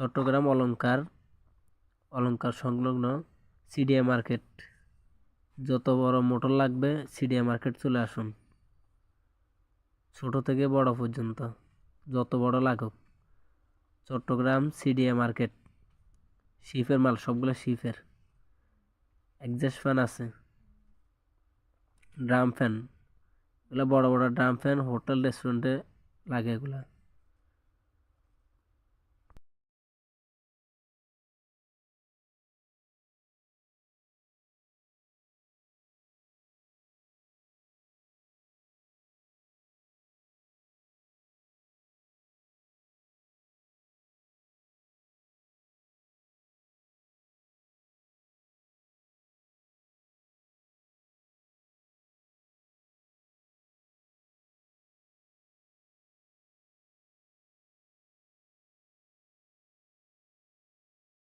চট্টগ্রাম অলংকার অলঙ্কার সংলগ্ন সিডিএ মার্কেট। যত বড় মোটর লাগবে, সিডিএ মার্কেট চলে আসুন। ছোট থেকে বড় পর্যন্ত, যত বড় লাগুক। Chittagong CDA market. শিফের মাল, সবগুলো শিফের একজাস্ট ফ্যান আছে। Drum fan. এগুলো বড় বড় ড্রাম ফ্যান, হোটেল, রেস্টুরেন্টে লাগে এগুলা।